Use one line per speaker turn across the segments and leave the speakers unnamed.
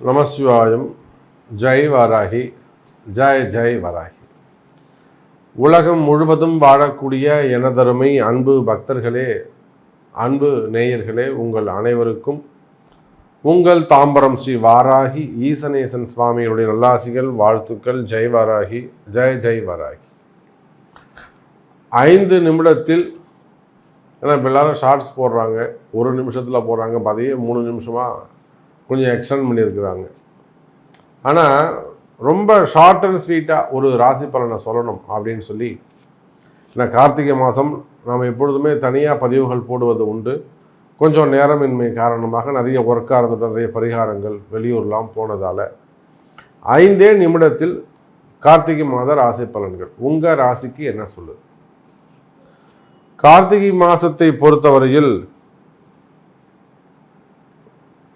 நமசிவாயம். ஜெய் வாராகி. ஜெய் ஜெய் வராகி. உலகம் முழுவதும் வாழக்கூடிய எனதருமை அன்பு பக்தர்களே அன்பு நேயர்களே உங்கள் அனைவருக்கும் உங்கள் தாம்பரம் ஸ்ரீ வாராகி ஈசனேசன் சுவாமியுடைய நல்லாசிகள் வாழ்த்துக்கள் ஜெய் வாராகி ஜெய் ஜெய் வராகி. ஐந்து நிமிடத்தில் ஏன்னா இப்போ எல்லாரும் ஷார்ட்ஸ் போடுறாங்க ஒரு நிமிஷத்தில் போடுறாங்க இப்ப மூணு நிமிஷமாக கொஞ்சம் எக்ஸ்டெண்ட் பண்ணியிருக்கிறாங்க. ஆனால் ரொம்ப ஷார்ட் அண்ட் ஸ்வீட்டாக ஒரு ராசி பலனை சொல்லணும் அப்படின்னு சொல்லி ஏன்னா கார்த்திகை மாதம் நாம் எப்பொழுதுமே தனியாக பதிவுகள் போடுவது உண்டு. கொஞ்சம் நேரமின்மை காரணமாக நிறைய ஒர்க்காக இருந்துட்டு நிறைய பரிகாரங்கள் வெளியூர்லாம் போனதால் ஐந்தே நிமிடத்தில் கார்த்திகை மாத ராசி பலன்கள். உங்கள் ராசிக்கு என்ன சொல்லுது? கார்த்திகை மாதத்தை பொறுத்தவரையில்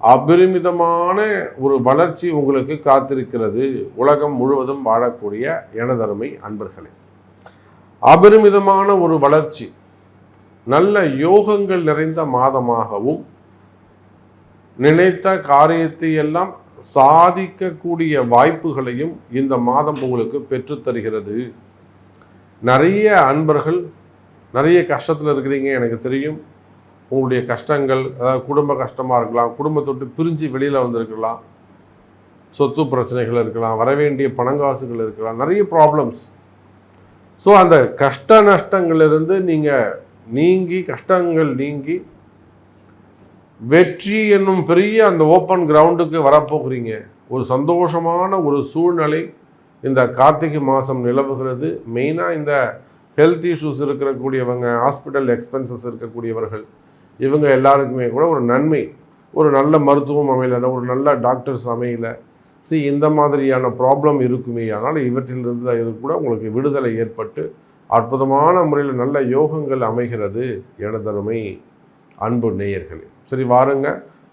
அபரிமிதமான ஒரு வளர்ச்சி உங்களுக்கு காத்திருக்கிறது. உலகம் முழுவதும் வாழக்கூடிய எனதருமை அன்பர்களே. அபரிமிதமான ஒரு வளர்ச்சி நல்ல யோகங்கள் நிறைந்த மாதமாகவும் நினைத்த காரியத்தை எல்லாம் சாதிக்கக்கூடிய வாய்ப்புகளையும் இந்த மாதம் உங்களுக்கு பெற்றுத்தருகிறது நிறைய அன்பர்கள் நிறைய கஷ்டத்தில் இருக்கிறீங்க எனக்கு தெரியும். உங்களுடைய கஷ்டங்கள் அதாவது குடும்ப கஷ்டமாக இருக்கலாம் குடும்பத்தொட்டு பிரிஞ்சு வெளியில் வந்திருக்கலாம். சொத்து பிரச்சனைகள் இருக்கலாம் வரவேண்டிய பணங்காசுகள் இருக்கலாம் நிறைய ப்ராப்ளம்ஸ் ஸோ அந்த கஷ்ட நஷ்டங்கள்லேருந்து நீங்கள் நீங்கி கஷ்டங்கள் நீங்கி வெற்றி என்னும் பெரிய அந்த ஓப்பன் கிரவுண்டுக்கு வரப்போகிறீங்க. ஒரு சந்தோஷமான ஒரு சூழ்நிலை இந்த கார்த்திகை மாதம் நிலவுகிறது. மெயினாக இந்த ஹெல்த் இஷ்யூஸ் இருக்கக்கூடியவங்க ஹாஸ்பிட்டல் எக்ஸ்பென்சஸ் இருக்கக்கூடியவர்கள் இவங்க எல்லாருக்குமே கூட ஒரு நன்மை ஒரு நல்ல மருத்துவம் அமையலை ஒரு நல்ல டாக்டர்ஸ் அமையலை. சி இந்த மாதிரியான ப்ராப்ளம் இருக்குமே ஆனால் இவற்றிலிருந்து இது கூட உங்களுக்கு விடுதலை ஏற்பட்டு அற்புதமான முறையில் நல்ல யோகங்கள் அமைகிறது எனதருமை அன்பு நேயர்களே. சரி வாருங்க.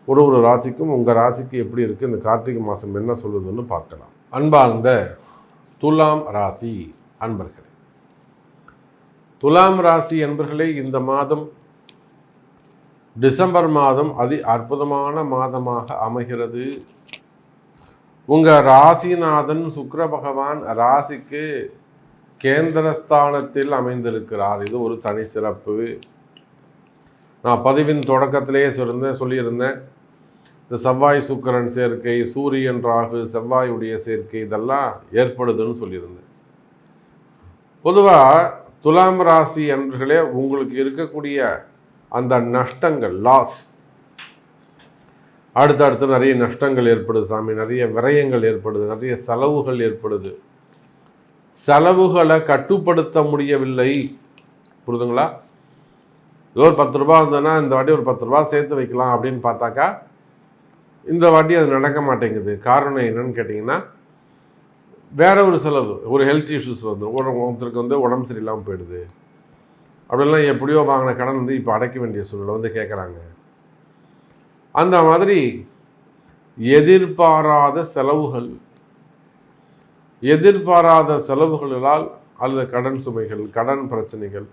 ஒரு ஒரு ராசிக்கும் உங்கள் ராசிக்கு எப்படி இருக்குது இந்த கார்த்திகை மாதம் என்ன சொல்லுதுன்னு பார்க்கலாம். அன்பார்ந்த துலாம் ராசி அன்பர்களே. துலாம் ராசி அன்பர்களே இந்த மாதம் டிசம்பர் மாதம் அதி அற்புதமான மாதமாக அமைகிறது. உங்கள் ராசிநாதன் சுக்கர பகவான் ராசிக்கு கேந்திரஸ்தானத்தில் அமைந்திருக்கிறார். இது ஒரு தனி சிறப்பு. நான் பதிவின் தொடக்கத்திலேயே சொல்லியிருந்தேன் சொல்லியிருந்தேன். இந்த செவ்வாய் சுக்கரன் சேர்க்கை சூரியன் ராகு செவ்வாயுடைய சேர்க்கை இதெல்லாம் ஏற்படுதுன்னு சொல்லியிருந்தேன். பொதுவாக துலாம் ராசி அன்பர்களே உங்களுக்கு இருக்கக்கூடிய அந்த நஷ்டங்கள் லாஸ் அடுத்தடுத்து நிறைய நஷ்டங்கள் ஏற்படுது சாமி நிறைய விரயங்கள் ஏற்படுது நிறைய செலவுகள் ஏற்படுது. செலவுகளை கட்டுப்படுத்த முடியவில்லை. புரிதுங்களா? ஏதோ ஒரு பத்து ரூபா வந்ததுன்னா இந்த வாட்டி ஒரு பத்து ரூபா சேர்த்து வைக்கலாம் அப்படின்னு பார்த்தாக்கா இந்த வாட்டி அது நடக்க மாட்டேங்குது. காரணம் என்னன்னு கேட்டிங்கன்னா வேற ஒரு செலவு ஒரு ஹெல்த் இஷ்யூஸ் வந்து ஒருத்தருக்கு வந்து உடம்பு சரியில்லாமல் போயிடுது. அப்படிலாம் எப்படியோ வாங்கின கடன் வந்து இப்போ அடைக்க வேண்டிய சூழ்நிலை வந்து கேட்குறாங்க. அந்த மாதிரி எதிர்பாராத செலவுகள் எதிர்பாராத செலவுகளால் அல்லது கடன் சுமைகள் கடன் பிரச்சனைகள்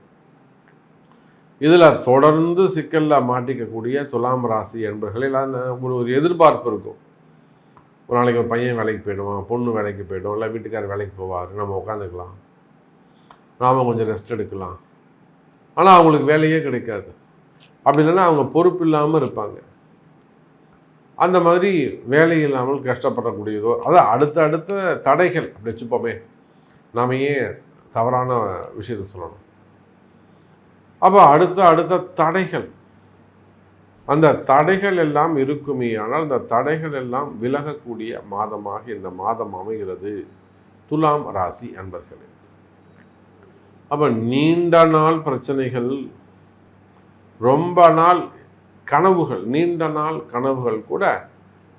இதில் தொடர்ந்து சிக்கலில் மாட்டிக்கக்கூடிய துலாம் ராசி என்பர்களில் ஒரு ஒரு எதிர்பார்ப்பு இருக்கும். ஒரு நாளைக்கு ஒரு பையன் வேலைக்கு போயிடுவான் பொண்ணு வேலைக்கு போயிடும் இல்லை வீட்டுக்காரர் வேலைக்கு போவார் நம்ம உட்காந்துக்கலாம். நாம் கொஞ்சம் ரெஸ்ட் எடுக்கலாம். ஆனால் அவங்களுக்கு வேலையே கிடைக்காது. அப்படி இல்லைன்னா அவங்க பொறுப்பு இல்லாமல் இருப்பாங்க. அந்த மாதிரி வேலை இல்லாமல் கஷ்டப்படக்கூடியதோ அதான் அடுத்த அடுத்த தடைகள் அப்படி வச்சுப்போமே. நாம ஏன் தவறான விஷயத்தை சொல்லணும்? அப்போ அடுத்த அடுத்த தடைகள். அந்த தடைகள் எல்லாம் இருக்குமே ஆனால் அந்த தடைகள் எல்லாம் விலகக்கூடிய மாதமாக இந்த மாதம் அமைகிறது. துலாம் ராசி அன்பர்களே. அப்போ நீண்ட நாள் பிரச்சனைகள் ரொம்ப நாள் கனவுகள் நீண்ட நாள் கனவுகள் கூட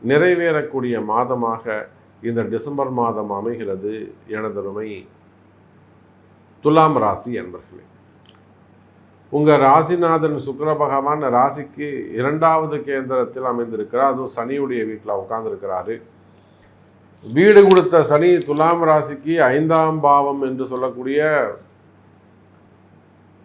நிறைவேறக்கூடிய மாதமாக இந்த டிசம்பர் மாதம் அமைகிறது எனதருமை துலாம் ராசி என்பர்களே உங்கள் ராசிநாதன் சுக்கர பகவான் ராசிக்கு இரண்டாவது கேந்திரத்தில் அமைந்திருக்கிறார். அதுவும் சனியுடைய வீட்டில் உட்கார்ந்துருக்கிறாரு. வீடு கொடுத்த சனி துலாம் ராசிக்கு ஐந்தாம் பாவம் என்று சொல்லக்கூடிய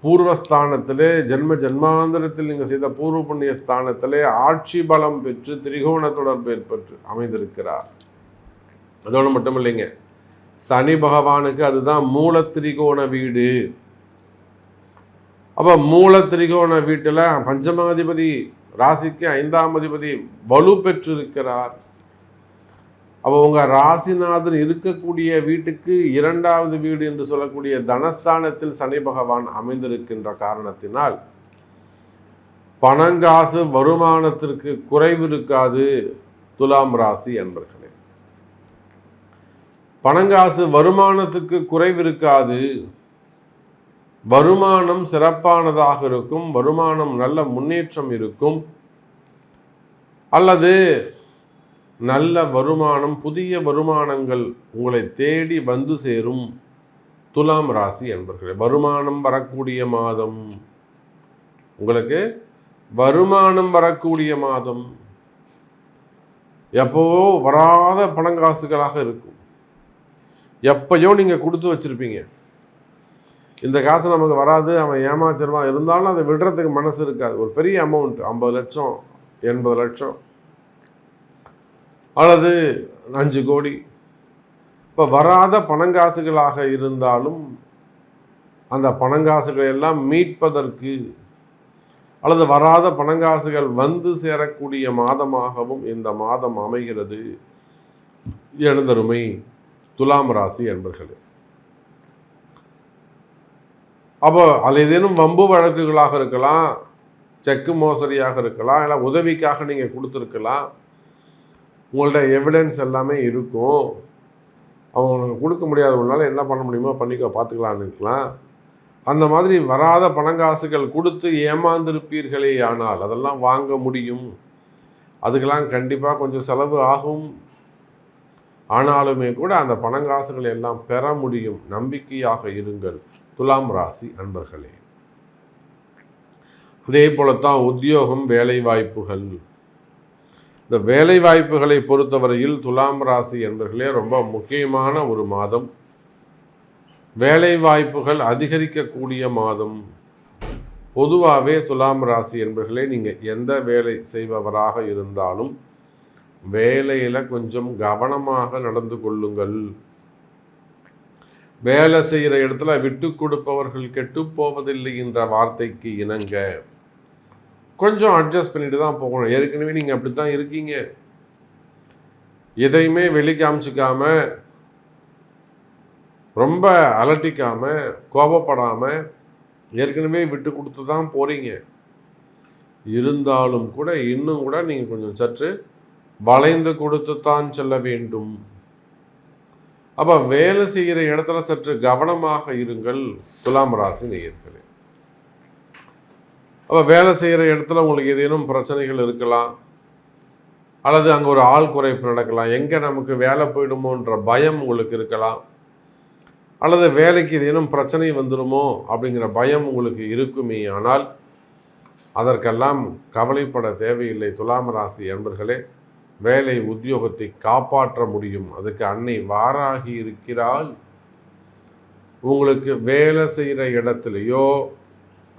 பூர்வஸ்தானத்திலே ஜென்ம ஜென்மாந்திரத்தில் நீங்கள் செய்த பூர்வ புண்ணிய ஸ்தானத்திலே ஆட்சி பலம் பெற்று திரிகோண தொடர்பு ஏற்பட்டு அமைந்திருக்கிறார். அதோடு மட்டும் இல்லைங்க சனி பகவானுக்கு அதுதான் மூல திரிகோண வீடு. அப்போ மூல திரிகோண வீட்டில் பஞ்சமாதிபதி ராசிக்கு ஐந்தாம் அதிபதி வலு பெற்றிருக்கிறார் அப்போ உங்கள் ராசிநாதன் இருக்கக்கூடிய வீட்டுக்கு இரண்டாவது வீடு என்று சொல்லக்கூடிய தனஸ்தானத்தில் சனி பகவான் அமைந்திருக்கின்ற காரணத்தினால் பணங்காசு வருமானத்திற்கு குறைவு இருக்காது துலாம் ராசி என்பர்களே. பணங்காசு வருமானத்துக்கு குறைவு இருக்காது. வருமானம் சிறப்பானதாக இருக்கும். வருமானம் நல்ல முன்னேற்றம் இருக்கும். அல்லது நல்ல வருமானம் புதிய வருமானங்கள் உங்களை தேடி வந்து சேரும் துலாம் ராசி என்பர்களே வருமானம் வரக்கூடிய மாதம். உங்களுக்கு வருமானம் வரக்கூடிய மாதம். எப்போவோ வராத பணங்காசுகளாக இருக்கும். எப்பயோ நீங்கள் கொடுத்து வச்சுருப்பீங்க. இந்த காசு நமக்கு வராது அவன் ஏமாத்திடுவான் இருந்தாலும் அதை விடுறதுக்கு மனசு இருக்காது. ஒரு பெரிய அமௌண்ட் ஐம்பது லட்சம் எண்பது லட்சம். அல்லது அஞ்சு கோடி. இப்போ வராத பணங்காசுகளாக இருந்தாலும் அந்த பணங்காசுகளை எல்லாம் மீட்பதற்கு அல்லது வராத பணங்காசுகள் வந்து சேரக்கூடிய மாதமாகவும் இந்த மாதம் அமைகிறது. எழுந்தருமை துலாம் ராசி என்பர்களே அப்போ அது ஏதேனும் வம்பு வழக்குகளாக இருக்கலாம் செக்கு மோசடியாக இருக்கலாம் இல்லை உதவிக்காக நீங்கள் கொடுத்துருக்கலாம். உங்கள்ட்ட எவிடன்ஸ் எல்லாமே இருக்கும். அவங்க கொடுக்க முடியாதவங்களால என்ன பண்ண முடியுமோ பண்ணிக்கோ பார்த்துக்கலான்னு இருக்கலாம். அந்த மாதிரி வராத பணங்காசுகள் கொடுத்து ஏமாந்திருப்பீர்களே ஆனால் அதெல்லாம் வாங்க முடியும். அதுக்கெல்லாம் கண்டிப்பாக கொஞ்சம் செலவு ஆகும். ஆனாலுமே கூட அந்த பணங்காசுகளை எல்லாம் பெற முடியும். நம்பிக்கையாக இருங்கள். துலாம் ராசி அன்பர்களே. அதே போலத்தான் உத்தியோகம் வேலை வாய்ப்புகள் இந்த வேலை வாய்ப்புகளை பொறுத்தவரையில் துலாம் ராசி என்பர்களே ரொம்ப முக்கியமான ஒரு மாதம். வேலை வாய்ப்புகள் அதிகரிக்கக்கூடிய மாதம். பொதுவாகவே துலாம் ராசி என்பர்களே நீங்கள் எந்த வேலை செய்பவராக இருந்தாலும் வேலையில் கொஞ்சம் கவனமாக நடந்து கொள்ளுங்கள். வேலை செய்கிற இடத்துல விட்டு கொடுப்பவர்கள் கெட்டு போவதில்லை என்ற வார்த்தைக்கு இணங்க. கொஞ்சம் அட்ஜஸ்ட் பண்ணிட்டு தான் போகணும். ஏற்கனவே நீங்கள் அப்படி தான் இருக்கீங்க. எதையுமே வெளிக்காமிச்சிக்காம ரொம்ப அலட்டிக்காம கோபப்படாமல் ஏற்கனவே விட்டு கொடுத்து தான் போகிறீங்க இருந்தாலும் கூட இன்னும் கூட நீங்கள் கொஞ்சம் சற்று வளைந்து கொடுத்து தான் செல்ல வேண்டும். அப்போ வேலை செய்கிற இடத்துல சற்று கவனமாக இருங்கள். துலாம் ராசி நேயர்களே. அப்போ வேலை செய்கிற இடத்துல உங்களுக்கு ஏதேனும் பிரச்சனைகள் இருக்கலாம். அல்லது அங்கே ஒரு ஆள் குறைப்பு நடக்கலாம். எங்கே நமக்கு வேலை போயிடுமோன்ற பயம் உங்களுக்கு இருக்கலாம். அல்லது வேலைக்கு ஏதேனும் பிரச்சனை வந்துடுமோ அப்படிங்கிற பயம் உங்களுக்கு இருக்குமே. ஆனால் அதற்கெல்லாம் கவலைப்பட தேவையில்லை. துலாம் ராசி என்பர்களே வேலை உத்தியோகத்தை காப்பாற்ற முடியும். அதுக்கு அன்னை வாராகி இருக்கிறாள். உங்களுக்கு வேலை செய்கிற இடத்துலையோ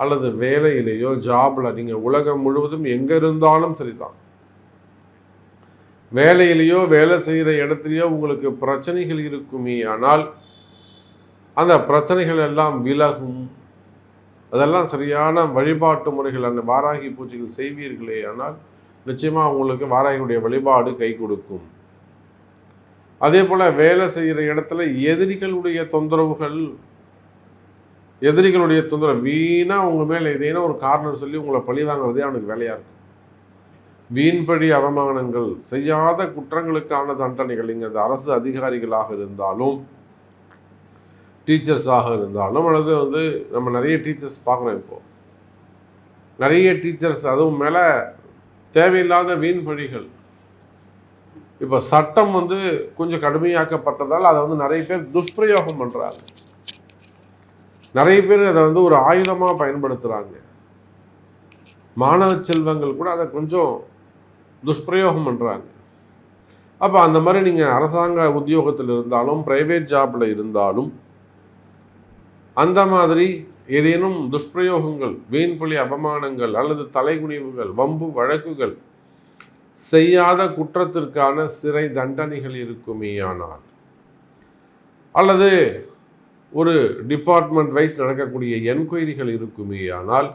அல்லது வேலையிலேயோ ஜாப்ல நீங்கள் உலகம் முழுவதும் எங்கே இருந்தாலும் சரிதான். வேலையிலேயோ வேலை செய்கிற இடத்துலையோ உங்களுக்கு பிரச்சனைகள் இருக்குமே ஆனால் அந்த பிரச்சனைகள் எல்லாம் விலகும். அதெல்லாம் சரியான வழிபாட்டு முறைகள் அந்த வாராகி பூஜைகள் செய்வீர்களே ஆனால் நிச்சயமாக உங்களுக்கு வாராகியுடைய வழிபாடு கை கொடுக்கும். அதே போல் வேலை செய்கிற இடத்துல எதிரிகளுடைய தொந்தரவுகள் எதிரிகளுடைய தொந்தரவு. வீணாக உங்கள் மேலே ஏதேனும் ஒரு காரணம் சொல்லி உங்களை பழி வாங்குறதே அவனுக்கு வேலையாக இருக்கும் வீண்படி அவமானங்கள் செய்யாத குற்றங்களுக்கான தண்டனைகள் இங்கே அந்த அரசு அதிகாரிகளாக இருந்தாலும் டீச்சர்ஸாக இருந்தாலும் அல்லது வந்து நம்ம நிறைய டீச்சர்ஸ் பார்க்குறோம் இப்போது நிறைய டீச்சர்ஸ் அதுவும் மேலே தேவையில்லாத வீண் பழிகள் இப்போ சட்டம் வந்து கொஞ்சம் கடுமையாக்கப்பட்டதால் அதை வந்து நிறைய பேர் துஷ்பிரயோகம் பண்ணுறாங்க நிறைய பேர் அதை வந்து ஒரு ஆயுதமாக பயன்படுத்துகிறாங்க மாணவ செல்வங்கள் கூட அதை கொஞ்சம் துஷ்பிரயோகம் பண்ணுறாங்க அப்போ அந்த மாதிரி நீங்கள் அரசாங்க உத்தியோகத்தில் இருந்தாலும் ப்ரைவேட் ஜாப்பில் இருந்தாலும் அந்த மாதிரி ஏதேனும் துஷ்பிரயோகங்கள் வீண்புலி அவமானங்கள் அல்லது தலைகுனிவுகள் வம்பு வழக்குகள் செய்யாத குற்றத்திற்கான சிறை தண்டனைகள் இருக்குமேயானால் அல்லது ஒரு டிபார்ட்மெண்ட் வைஸ் நடக்கக்கூடிய என்கொயரிகள் இருக்குமே ஆனால்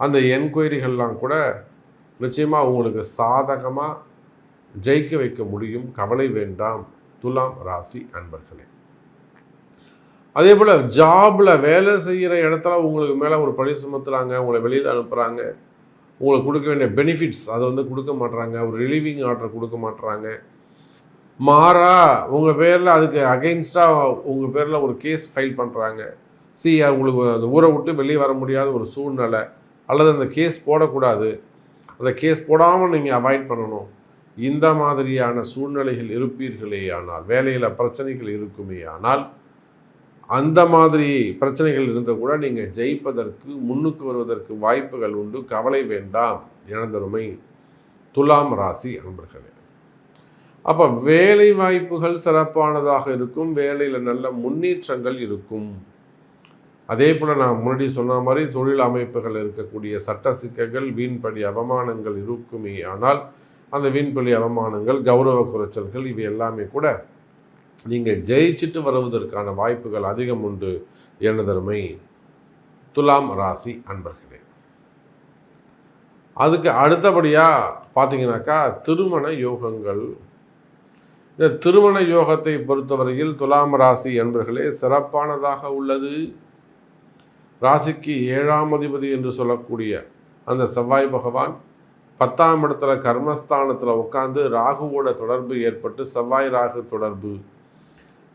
அந்த என்கொயரிகள்லாம் கூட நிச்சயமாக உங்களுக்கு சாதகமாக ஜெயிக்க வைக்க முடியும். கவலை வேண்டாம். துலாம் ராசி அன்பர்களே. அதே போல் ஜாபில் வேலை செய்கிற இடத்துல உங்களுக்கு மேலே ஒரு பழி சுமத்துறாங்க உங்களை வெளியில் அனுப்புகிறாங்க உங்களுக்கு கொடுக்க வேண்டிய பெனிஃபிட்ஸ் அதை வந்து கொடுக்க மாட்டுறாங்க ஒரு ரிலீவிங் ஆர்டர் கொடுக்க மாட்டுறாங்க மாறா உங்கள் பேரில் அதுக்கு அகெயின்ஸ்டாக உங்கள் பேரில் ஒரு கேஸ் ஃபைல் பண்ணுறாங்க சி உங்களுக்கு அந்த ஊரை விட்டு வெளியே வர முடியாத ஒரு சூழ்நிலை அல்லது அந்த கேஸ் போடக்கூடாது. அந்த கேஸ் போடாமல் நீங்கள் அவாய்ட் பண்ணணும். இந்த மாதிரியான சூழ்நிலைகள் இருப்பீர்களே ஆனால் வேலையில் பிரச்சனைகள் இருக்குமே ஆனால் அந்த மாதிரி பிரச்சனைகள் இருந்தால் கூட நீங்கள் ஜெயிப்பதற்கு முன்னுக்கு வருவதற்கு வாய்ப்புகள் உண்டு. கவலை வேண்டாம். இழந்தருமை துலாம் ராசி அன்பர்களே. அப்போ வேலை வாய்ப்புகள் சிறப்பானதாக இருக்கும் வேலையில் நல்ல முன்னேற்றங்கள் இருக்கும். அதே போல் நான் முன்னாடி சொன்ன மாதிரி தொழில் அமைப்புகள் இருக்கக்கூடிய சட்ட சிக்கல்கள் வீண்படி அவமானங்கள் இருக்குமே ஆனால் அந்த வீண்படி அவமானங்கள் கௌரவ குறைச்சல்கள் இவை எல்லாமே கூட நீங்கள் ஜெயிச்சுட்டு வருவதற்கான வாய்ப்புகள் அதிகம் உண்டு எனதருமை துலாம் ராசி அன்பர்களே. அதுக்கு அடுத்தபடியாக பார்த்தீங்கன்னாக்கா திருமண யோகங்கள் இந்த திருமண யோகத்தை பொறுத்தவரையில் துலாம் ராசி என்பர்களே சிறப்பானதாக உள்ளது. ராசிக்கு ஏழாம் அதிபதி என்று சொல்லக்கூடிய அந்த செவ்வாய் பகவான் பத்தாம் இடத்துல கர்மஸ்தானத்தில் உட்காந்து ராகுவோட தொடர்பு ஏற்பட்டு செவ்வாய் ராகு தொடர்பு.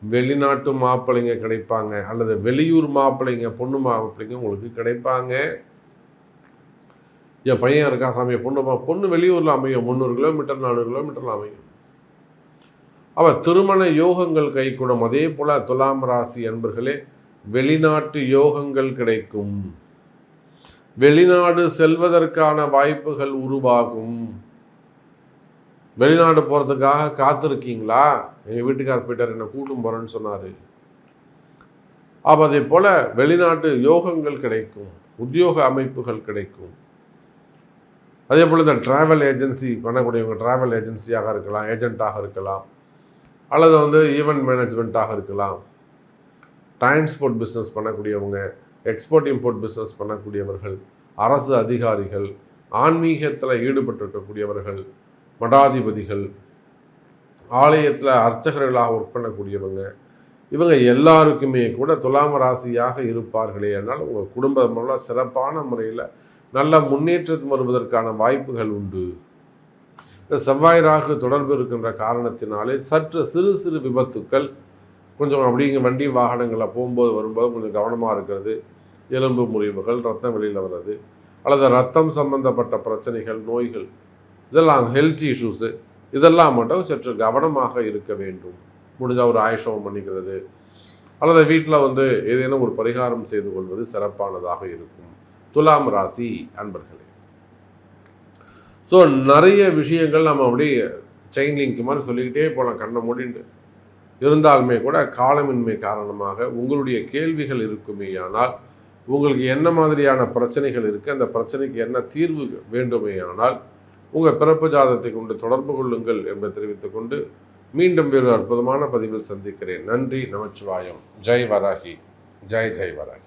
வெளிநாட்டு மாப்பிள்ளைங்க கிடைப்பாங்க அல்லது வெளியூர் மாப்பிள்ளைங்க பொண்ணு மாப்பிள்ளைங்க உங்களுக்கு கிடைப்பாங்க. என் பையன் இருக்கா சாமி? பொண்ணு பொண்ணு வெளியூரில் அமையும். முந்நூறு கிலோமீட்டர் நானூறு கிலோமீட்டரில் அமையும். அவள் திருமண யோகங்கள் கைகூடும். அதே போல் துலாம் ராசி அன்பர்களே வெளிநாட்டு யோகங்கள் கிடைக்கும். வெளிநாடு செல்வதற்கான வாய்ப்புகள் உருவாகும். வெளிநாடு போகிறதுக்காக காத்திருக்கீங்களா? எங்கள் வீட்டுக்கார் போயிட்டார் என்னை கூட்டும் போகிறேன்னு சொன்னார். அப்போ அதே போல் வெளிநாட்டு யோகங்கள் கிடைக்கும். உத்தியோக அமைப்புகள் கிடைக்கும். அதே போல் இந்த ட்ராவல் ஏஜென்சி பண்ணக்கூடியவங்க ட்ராவல் ஏஜென்சியாக இருக்கலாம் ஏஜெண்ட்டாக இருக்கலாம். அல்லது வந்து ஈவெண்ட் மேனேஜ்மெண்ட்டாக இருக்கலாம். டிரான்ஸ்போர்ட் பிஸ்னஸ் பண்ணக்கூடியவங்க எக்ஸ்போர்ட் இம்போர்ட் பிஸ்னஸ் பண்ணக்கூடியவர்கள் அரசு அதிகாரிகள் ஆன்மீகத்தில் ஈடுபட்டிருக்கக்கூடியவர்கள் மடாதிபதிகள் ஆலயத்தில் அர்ச்சகர்களாக ஒர்க் பண்ணக்கூடியவங்க இவங்க எல்லாருக்குமே கூட துலாம ராசியாக இருப்பார்களே ஆனால் உங்கள் குடும்பம் சிறப்பான முறையில் நல்ல முன்னேற்றம் வருவதற்கான வாய்ப்புகள் உண்டு. இந்த செவ்வாய் ராகு தொடர்பு இருக்கின்ற காரணத்தினாலே சற்று சிறு சிறு விபத்துக்கள் கொஞ்சம் அப்படிங்க வண்டி வாகனங்களில் போகும்போது வரும்போது கொஞ்சம் கவனமாக இருக்கிறது. எலும்பு முறிவுகள் ரத்தம் வெளியில் வர்றது அல்லது ரத்தம் சம்பந்தப்பட்ட பிரச்சனைகள் நோய்கள் இதெல்லாம் ஹெல்த் இஷ்யூஸு இதெல்லாம் மட்டும் சற்று கவனமாக இருக்க வேண்டும். முடிஞ்சால் ஒரு ஆயுஷம் பண்ணிக்கிறது. அல்லது வீட்டில் வந்து ஏதேனும் ஒரு பரிகாரம் செய்து கொள்வது சிறப்பானதாக இருக்கும். துலாம் ராசி அன்பர்களே. ஸோ நிறைய விஷயங்கள் நம்ம அப்படியே செயின் லிங்க் மாதிரி சொல்லிக்கிட்டே போகலாம் கண்ணை மூடிண்டு. இருந்தாலுமே கூட காலமின்மை காரணமாக உங்களுடைய கேள்விகள் இருக்குமேயானால் உங்களுக்கு என்ன மாதிரியான பிரச்சனைகள் இருக்குது அந்த பிரச்சனைக்கு என்ன தீர்வு வேண்டுமேயானால் உங்கள் பிறப்பு ஜாதத்தை கொண்டு தொடர்பு கொள்ளுங்கள் என்பதை தெரிவித்துக்கொண்டு மீண்டும் வேறு அற்புதமான பதிவில் சந்திக்கிறேன். நன்றி நமச்சிவாயம். ஜெய் வராகி. ஜெய் ஜெய் வராகி.